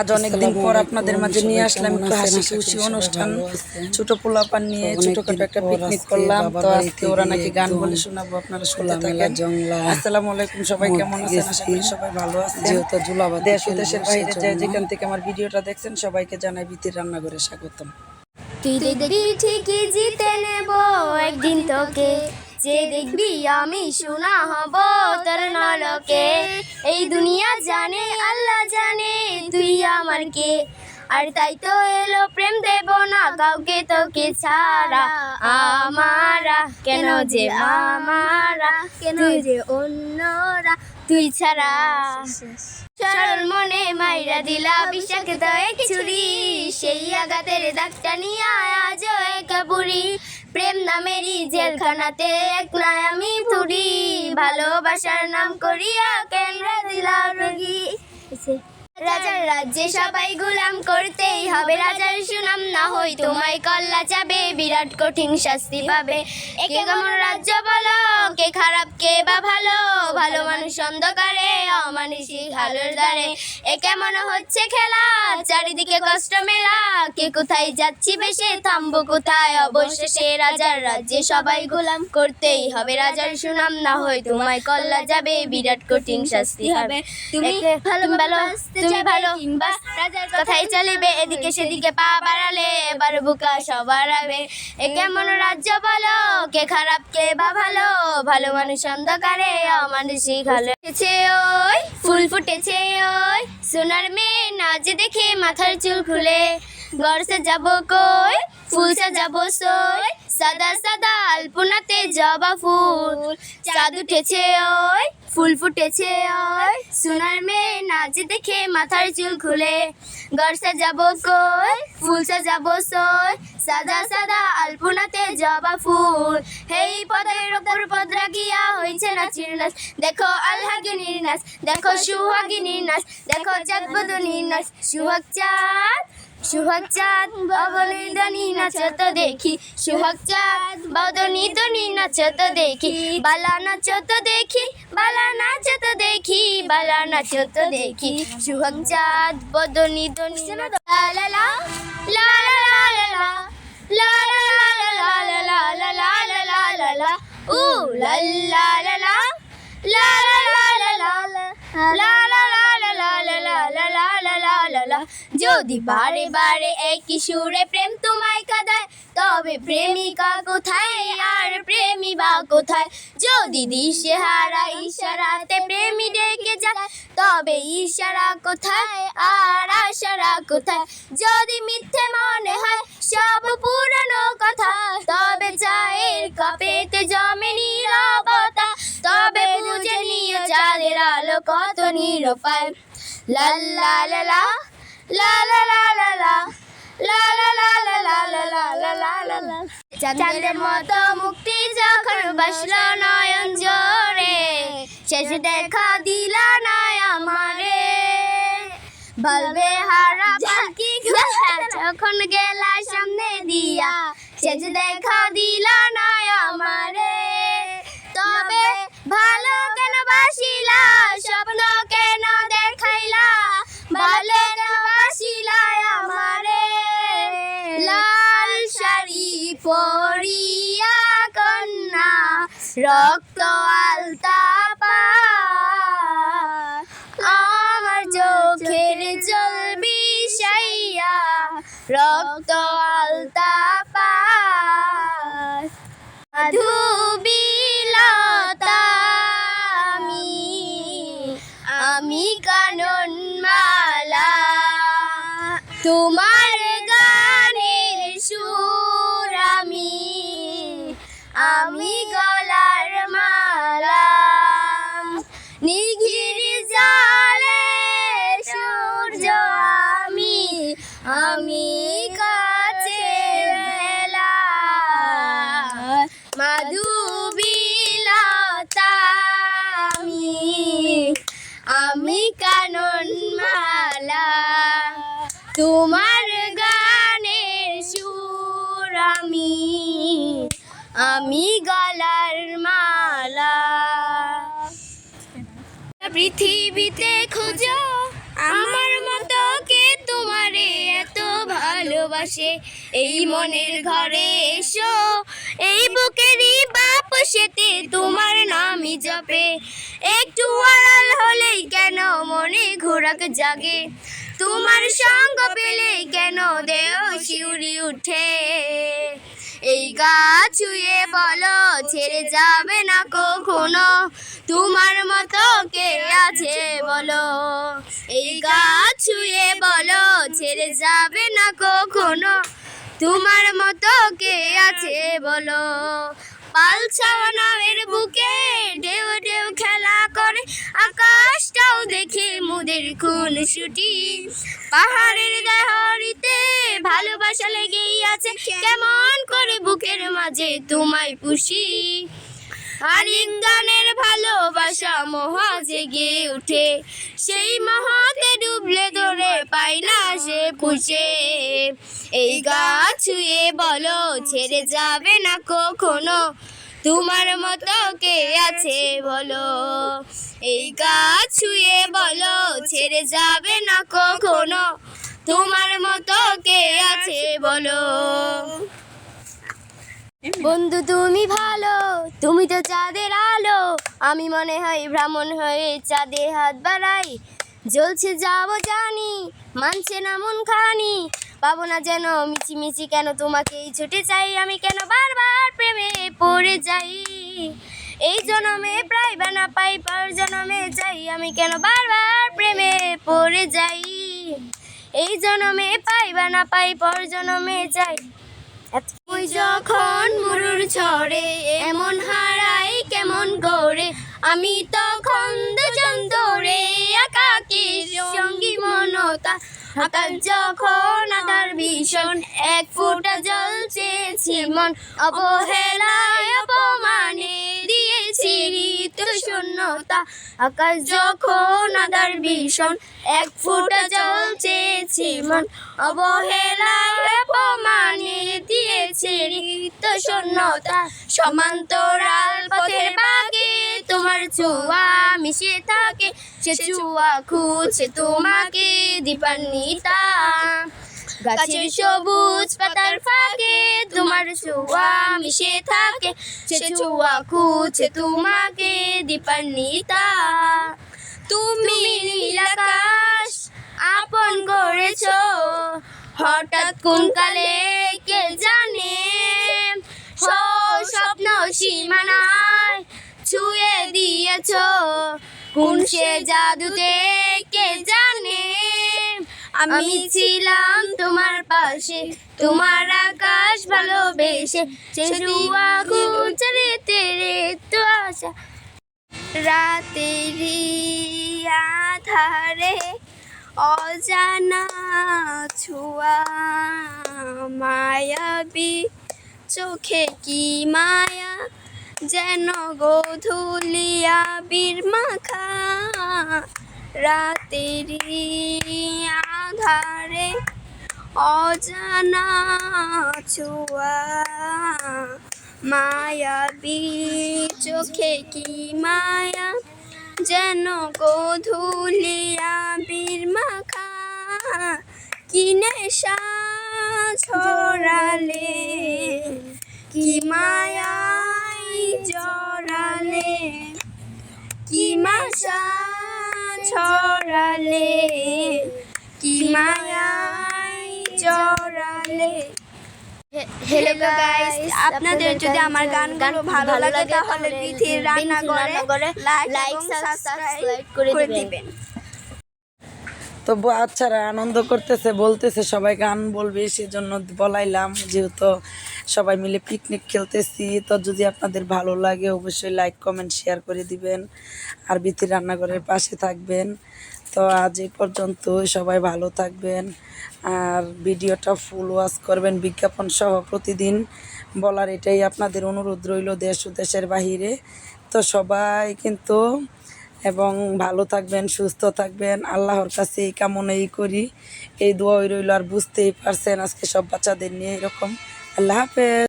আজ অনেকদিন পর আপনাদের মাঝে নিয়ে আসলাম একটু হাসি খুশি অনুষ্ঠান। ছোট পোলাপান নিয়ে ছোটখাটো একটা পিকনিক করলাম। তো আজকে ওরা নাকি গান বলে শোনাবো আপনারা শুনতে থাকেন। জংলা আসসালামু আলাইকুম সবাই কেমন আছেন? আশা করি সবাই ভালো আছেন। যেহেতু জুলাবাদ দেশ ও দেশের বাইরে যে যেখান থেকে আমার ভিডিওটা দেখছেন সবাইকে জানাই বিতির রান্নাঘরে স্বাগতম। তুই দেখবি ঠিকই জিতে নেব একদিন তোকে যে দেখবি আমি শোনা হব তোর নলকে। এই দুনিয়া জানে, আল্লাহ জানে, তুই আমার কে? আর তাই তো এলো প্রেম দেব না কাউকে তোকে ছাড়া। আমারা, কেন যে আমারা কেন যে অন্যরা? তুই ছাড়া। সরল মনে মাইরা দিলা বিষাক্ত এক ছুরি সেই আঘাতের দাগটা নিয়ে আজ একা পুরি প্রেম নামেরই জেলখানাতে এক নাই আমি পুরি ভালোবাসার নাম করিয়া কেন দিলা রোগী। রাজার রাজ্যে সবাই গোলাম করতেই হবে। রাজার সুনাম না হই তোমায় কল্লা যাবে বিরাট কঠিন শাস্তি পাবে। একে কেমন রাজ্য বলো কে খারাপ কে বা ভালো? ভালো মানুষ অন্ধকারে অমানুষিক আলোর দ্বারে। এ কেমন হচ্ছে খেলা? চারিদিকে কষ্ট মেলা। কে কোথায় যাচ্ছি বেশে থামবো কোথায়? অবশেষে রাজার রাজ্যে সবাই গোলাম করতেই হবে। রাজার সুনাম না হয় তোমায় কল্লা যাবে বিরাট কঠিন শাস্তি হবে। তুমি ভালো ভালো তুমি ভালো রাজার কথাই চলিবে এদিকে সেদিকে পা বাড়ালে এবার বুকা সবার আবে এ কেমন রাজ্য বলো? কে খারাপ কে বা ভালো? ভালো মানুষ অন্ধকারে অমানুষিক ভালো ফুটেছে ওই ফুল ফুটেছে ওই সোনার মেয়ে নাচ দেখে মাথার চুল খুলে। গড়ছে যাব কই ফুল যাব সই সাদা সাদা আলপনাতে জবা ফুল। চাঁদ উঠেছে ওই ফুল ফুটেছে ওই সোনার মেয়ে নাচ দেখে মাথার চুল খুলে। গড় সাজাবো কই, ফুল সাজাবো সই। সাদা সাদা আলপনাতে জবা ফুল। হেই পদের ওপর পদ রাখিয়া হয়েছে নাচির নাচ। দেখো আলহাগিনীর নাচ, দেখো সুহাগিনীর নাচ, দেখো চাঁদ বদনীর নাচ। সুহাগ চাঁদ সুহাগ চাঁদ বদনী দনি নাচ তো দেখি সুহাগ চাঁদ বদনী দনি নাচ তো দেখি বালা নাচ তো দেখি বালা নাচ তো দেখি বালা নাচ তো দেখি সুহাগ চাঁদ বদনী দনি লা লা লা লা লা লা লা লা লা লা লা লা লা লা লা লা লা লা লা যদি বারে বারে একই সুরে প্রেম তোমায় কাঁদায়, তবে প্রেমিকা কোথায়? আর প্রেমী বা কোথায়? যদি দিশে হারা ইশারাতে প্রেমী ডেকে যায়, তবে ইশারা কোথায়? আর আশারা কোথায়? যদি মিথ্যে মনে হয় সব পুরানো কথা, তবে চায়ের কাপেতে জমে নীরবতা, তবে বুঝে নিয়ে চাঁদের আলো কত নিরপায়। লা লা লা। চাঁদের মতো মুক্তি যখন বসল নয়ন জোরে শেষে দেখা দিল নয় আমারে বলবে হারা পাখি যখন গেলা সামনে দিয়া শেষে দেখা দিল নয় আমারে তবে ভালো কেন বাসিলা স্বপ্ন রক্ত আলতা আমার চোখের জল বিষাইয়া রক্ত গলার মালা। পৃথিবীতে খুঁজো, আমার মতো কে তোমারে এত ভালোবাসে? এই মনের ঘরে এসো, এই বুকেরই বাপ সেতে তোমার নামই জপে। একটু আড়াল হলেই কেন মনে ঘোরাক জাগে? তোমার সঙ্গ পেলে কেন দেহ শিউরি উঠে? এই গাছ ছুঁয়ে বলো, ছেড়ে যাবে না কখনো? তোমার মতো কে আছে বলো? এই গাছ ছুঁয়ে বলো, ছেড়ে যাবে না কখনো? তোমার মতো কে আছে বলো? পালছাওয়া নামের বুকে ঢেউ ঢেউ খেলা আকাশটাও দেখে মুদের খুন ছুটি। পাহাড়ের দেহরিতে ভালোবাসা লেগেই আছে। কেমন করে বুকের মাঝে তোমায় পুষি। আলিঙ্গানের ভালোবাসা মহা জেগে উঠে সেই মহাতে ডুবলে ধরে পাই না সে পুষে। এই গাছ ছুঁয়ে বলো, ছেড়ে যাবে না কখনো। তোমার মতো কে আছে বলো? এই গাছ ছুঁয়ে বলো, ছেড়ে যাবে না কখনো। তোমার মতো কে আছে বলো? বন্ধু, তুমি ভালো, তুমি তো চাঁদের আলো। আমি মনে হয় ভ্রমণ হয়ে চাঁদে হাত বাড়াই। জ্বলছে যাব জানি, মানছে না মন খানি। পাবো না যেন মিছি মিছি কেন তোমাকেই ছুটে চাই আমি কেন বারবার প্রেমে পড়ে যাই? এই জনমে প্রায় বানা পাই, পর জনমে যাই, আমি কেন বারবার প্রেমে পড়ে যাই? এই জনমে পাই বানা পাই, পর জনমে যাই। তুই যখন মরুর ঝড়ে, এমন হারাই কেমন করে? আমি তখন দুজন দৌড়ে সঙ্গী মনতা আকাশ যখন আধার ভীষণ, এক ফোঁটা জল চেয়েছি মন। অবহেলায় অপমানে দিয়েছি ঋত শূন্যতা আকাশ যখন আধার ভীষণ, এক ফোঁটা জল চেয়েছি মন। অবহেলায় অপমানে দিয়েছি ঋত শূন্যতা সমান্তরাল পথের বাগে তোমার চুয়া থাকে সে চুয়া খুঁজছে তোমাকে গাছের সবুজ পাতার ফাঁকে তোমার ছোঁয়া মিশে থাকে। সে ছোঁয়া খুঁজছে তোমাকে তুমি নীল আকাশ আপন করেছ। হঠাৎ কোন কালে কে জানে? স্বপ্ন সীমানায় ছুঁয়ে দিয়েছ। কোন সে জাদুতে কে জানে? আমি ছিলাম তোমার পাশে তোমার আকাশ ভালোবেসে। তো আশা। রাতেরি আধারে অজানা ছোঁয়া মায়াবী চোখে কি মায়া যেন গোধূলিয়া বীর মাখা রাতেরি আধারে অজানা ছোঁয়া মায়াবী চোখে কি মায়া যেন গোধূলিয়া বীর মাখা কি নেশা ছড়ালে কি মায়াই জড়ালে কি মাসা ছড়ালে কি মায়াই জড়ালে। হ্যালো গাইস আপনাদের যদি আমার গান গানগুলো ভালো লাগে তাহলে বিথির রান্না করে লাইক সাবস্ক্রাইব করে দিবেন। তো বাচ্চারা আনন্দ করতেছে, বলতেছে সবাই গান বলবে, সেজন্য বলাইলাম যেহেতু সবাই মিলে পিকনিক খেলতেছি। তো যদি আপনাদের ভালো লাগে অবশ্যই লাইক কমেন্ট শেয়ার করে দিবেন। আর বিথি রান্নাঘরের পাশে থাকবেন। তো আজ এই পর্যন্ত সবাই ভালো থাকবেন। আর ভিডিওটা ফুল ওয়াচ করবেন বিজ্ঞাপন সহ প্রতিদিন। বলার এটাই আপনাদের অনুরোধ রইল দেশ ও দেশের বাহিরে। তো সবাই কিন্তু এবং ভালো থাকবেন, সুস্থ থাকবেন। আল্লাহর কাছে এই কামনাই করি। এই দোয়াই রইল আর বুঝতেই পারছেন আজকে সব বাচ্চাদের নিয়ে এরকম। আল্লাহ হাফেজ।